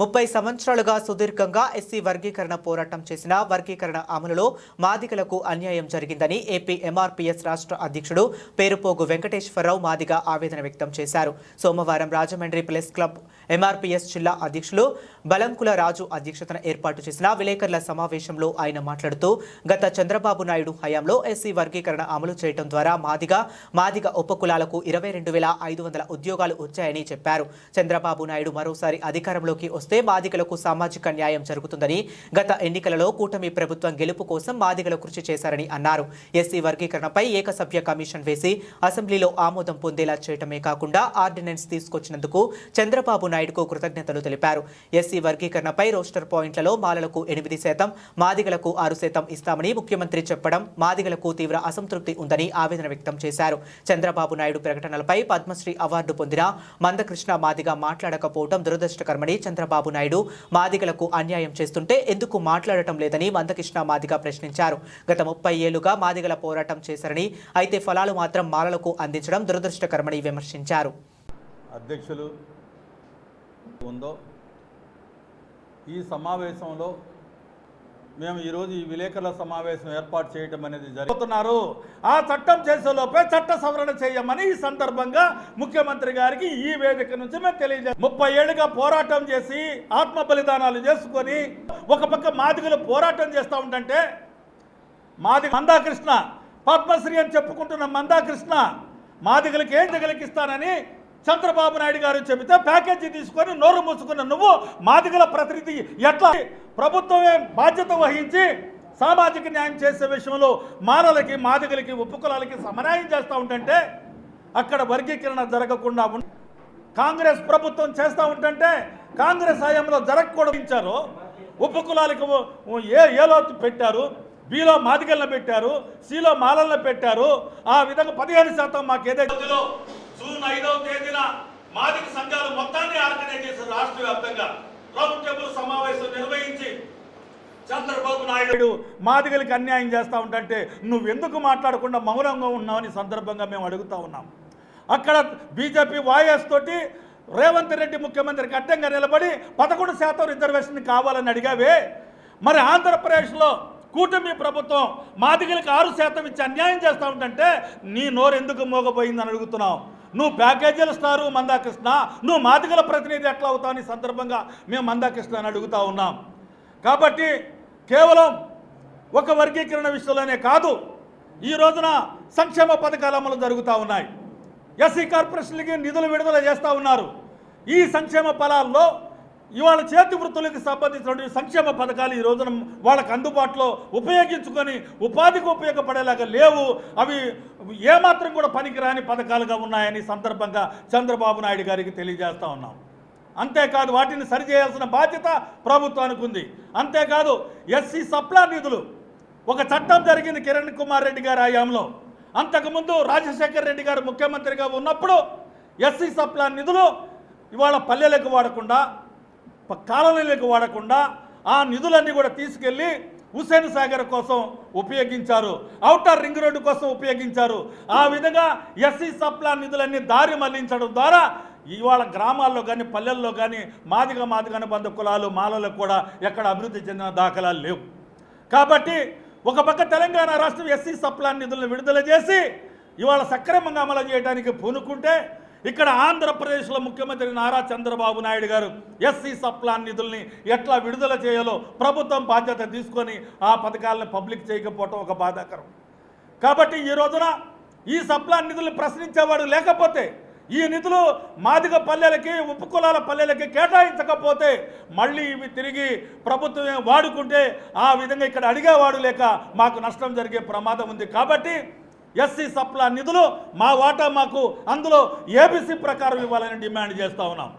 ముప్పై సంవత్సరాలుగా సుదీర్ఘంగా ఎస్సీ వర్గీకరణ పోరాటం చేసిన వర్గీకరణ అమలులో మాదిగలకు అన్యాయం జరిగిందని ఏపీ ఎంఆర్పీఎస్ రాష్ట్ర అధ్యక్షుడు పేరుపోగు వెంకటేశ్వరరావు మాదిగ ఆవేదన వ్యక్తం చేశారు. సోమవారం రాజమండ్రి ప్రెస్ క్లబ్ ఎంఆర్పీఎస్ జిల్లా అధ్యక్షులు బలంకుల రాజు అధ్యక్షతన ఏర్పాటు చేసిన విలేకరుల సమావేశంలో ఆయన మాట్లాడుతూ గత చంద్రబాబు నాయుడు హయాంలో ఎస్సీ వర్గీకరణ అమలు చేయడం ద్వారా మాదిగ మాదిగ ఉపకులాలకు ఇరవై రెండు వేల ఐదు వందల ఉద్యోగాలు వచ్చాయని చెప్పారు. చంద్రబాబు నాయుడు మరోసారి అధికారంలోకి వస్తే మాదిగలకు సామాజిక న్యాయం జరుగుతుందని గత ఎన్నికలలో కూటమి ప్రభుత్వం గెలుపు కోసం మాదిగలు కృషి చేశారని అన్నారు. ఎస్సీ వర్గీకరణపై ఏకసభ్య కమిషన్ వేసి అసెంబ్లీలో ఆమోదం పొందేలా చేయటమే కాకుండా ఆర్డినెన్స్ తీసుకొచ్చినందుకు చంద్రబాబు నాయుడుకు కృతజ్ఞతలు తెలిపారు. ఎస్సీ వర్గీకరణపై రోస్టర్ పాయింట్లలో మాలలకు ఎనిమిది శాతం మాదిగలకు ఆరు శాతం ఇస్తామని ముఖ్యమంత్రి చెప్పడం మాదిగలకు తీవ్ర అసంతృప్తి ఉందని ఆవేదన వ్యక్తం చేశారు. చంద్రబాబు నాయుడు ప్రకటనలపై పద్మశ్రీ అవార్డు పొందిన మందకృష్ణ మాదిగ మాట్లాడకపోవడం దురదృష్టకరమని చంద్రబాబు నాయుడు మాదిగలకు అన్యాయం చేస్తుంటే ఎందుకు మాట్లాడటం లేదని మందకృష్ణ మాదిగ ప్రశ్నించారు. గత ముప్పై ఏళ్ళుగా మాదిగల పోరాటం చేశారని అయితే ఫలాలు మాత్రం మాలలకు అందించడం దురదృష్టకరమని విమర్శించారు. అధ్యక్షులు ఉందో? ఈ సమావేశంలో మేము ఈరోజు ఈ విలేకరుల సమావేశం ఏర్పాటు చేయడం అనేది జరుగుతున్నారు. ఆ చట్టం చేసేలోపే చట్ట సవరణ చేయమని ఈ సందర్భంగా ముఖ్యమంత్రి గారికి ఈ వేదిక నుంచి మేము తెలియజే ముప్పై ఏళ్ళుగా పోరాటం చేసి ఆత్మ బలిదానాలు చేసుకొని ఒక పక్క మాదిగలు పోరాటం చేస్తూ ఉంటే మాది మందాకృష్ణ పద్మశ్రీ అని చెప్పుకుంటున్న మందాకృష్ణ మాదిగలకి ఏం జగలికిస్తానని చంద్రబాబు నాయుడు గారు చెబితే ప్యాకేజీ తీసుకొని నోరు మూసుకున్న నువ్వు మాదిగల ప్రతినిధి ఎట్లా? ప్రభుత్వమే బాధ్యత వహించి సామాజిక న్యాయం చేసే విషయంలో మానలకి మాదిగలకి ఉపకులాలకి సమన్యాయం చేస్తూ ఉంటుంటే అక్కడ వర్గీకరణ జరగకుండా కాంగ్రెస్ ప్రభుత్వం చేస్తూ ఉంటుంటే కాంగ్రెస్ హయాంలో జరగకూడదు ఇచ్చారు ఉపకులాలకు ఏ ఏలో పెట్టారు? బిలో మాదిగలను పెట్టారు సిలో మాలలను పెట్టారు. ఆ విధంగా పదిహేను శాతం మాకు ఏదైతే జూన్ ఐదవ తేదీన మాదిక సంఘాలు మొత్తాన్ని ఆర్గనైజ్ చేశారు రాష్ట్ర వ్యాప్తంగా. రౌండ్ టేబుల్ సమావేశం నిర్వహించి చంద్రబాబు నాయుడు మాదిగలకి అన్యాయం చేస్తూ ఉంటే నువ్వెందుకు మాట్లాడకుండా మౌనంగా ఉన్నావని సందర్భంగా మేము అడుగుతా ఉన్నాం. అక్కడ బీజేపీ వాయస్ తోటి రేవంత్ రెడ్డి ముఖ్యమంత్రికి అడ్డంగా నిలబడి పదకొండు శాతం రిజర్వేషన్ కావాలని అడిగావే. మరి ఆంధ్రప్రదేశ్లో కూటమి ప్రభుత్వం మాదిగలకు ఆరు శాతం ఇచ్చి అన్యాయం చేస్తూ ఉంటే నీ నోరు ఎందుకు మోగపోయిందని అడుగుతున్నావు? నువ్వు ప్యాకేజీలు ఇస్తారు మందాకృష్ణ. నువ్వు మాదిగల ప్రతినిధి ఎట్లా అవుతావు సందర్భంగా మేము మందాకృష్ణ అని అడుగుతా ఉన్నాం. కాబట్టి కేవలం ఒక వర్గీకరణ విషయంలోనే కాదు ఈ రోజున సంక్షేమ పథకాల అమలు జరుగుతూ ఉన్నాయి. ఎస్సీ కార్పొరేషన్లకి నిధులు విడుదల చేస్తూ ఉన్నారు. ఈ సంక్షేమ ఫలాల్లో ఇవాళ చేతి వృత్తులకు సంబంధించినటువంటి సంక్షేమ పథకాలు ఈ రోజున వాళ్ళకు అందుబాటులో ఉపయోగించుకొని ఉపాధికి ఉపయోగపడేలాగా లేవు. అవి ఏమాత్రం కూడా పనికిరాని పథకాలుగా ఉన్నాయని సందర్భంగా చంద్రబాబు నాయుడు గారికి తెలియజేస్తా ఉన్నాం. అంతేకాదు వాటిని సరిచేయాల్సిన బాధ్యత ప్రభుత్వానికి ఉంది అంతేకాదు ఎస్సీ సప్లా నిధులు. ఒక చట్టం జరిగింది కిరణ్ కుమార్ రెడ్డి గారి హయాంలో. అంతకుముందు రాజశేఖర్ రెడ్డి గారు ముఖ్యమంత్రిగా ఉన్నప్పుడు ఎస్సీ సప్లా నిధులు ఇవాళ పల్లెలకు వాడకుండా కాలనీలకు వాడకుండా ఆ నిధులన్నీ కూడా తీసుకెళ్ళి హుసేన్ సాగర్ కోసం ఉపయోగించారు. ఔటర్ రింగ్ రోడ్డు కోసం ఉపయోగించారు. ఆ విధంగా ఎస్సీ సప్లా నిధులన్నీ దారి మళ్ళించడం ద్వారా ఇవాళ గ్రామాల్లో కానీ పల్లెల్లో కానీ మాదిగ మాదిగ బంధు కులాలు మాలలకు కూడా ఎక్కడ అభివృద్ధి చెందిన దాఖలాలు లేవు. కాబట్టి ఒక పక్క తెలంగాణ రాష్ట్రం ఎస్సీ సప్లా నిధులను విడుదల చేసి ఇవాళ సక్రమంగా అమలు చేయడానికి పూనుకుంటే ఇక్కడ ఆంధ్రప్రదేశ్లో ముఖ్యమంత్రి నారా చంద్రబాబు నాయుడు గారు ఎస్సీ సప్లాన్ నిధుల్ని ఎట్లా విడుదల చేయాలో ప్రభుత్వం బాధ్యత తీసుకొని ఆ పథకాలను పబ్లిక్ చేయకపోవటం ఒక బాధాకరం. కాబట్టి ఈ రోజున ఈ సప్లాన్ నిధులు ప్రశ్నించేవాడు లేకపోతే ఈ నిధులు మాదిగ పల్లెలకి ఉపకులాల పల్లెలకి కేటాయించకపోతే మళ్ళీ ఇవి తిరిగి ప్రభుత్వమే వాడుకుంటే ఆ విధంగా ఇక్కడ అడిగేవాడు లేక మాకు నష్టం జరిగే ప్రమాదం ఉంది. కాబట్టి ఎస్సీ సప్లా నిధులు మా వాటా మాకు అందులో ఏబీసీ ప్రకారం ఇవ్వాలని డిమాండ్ చేస్తూ ఉన్నాం.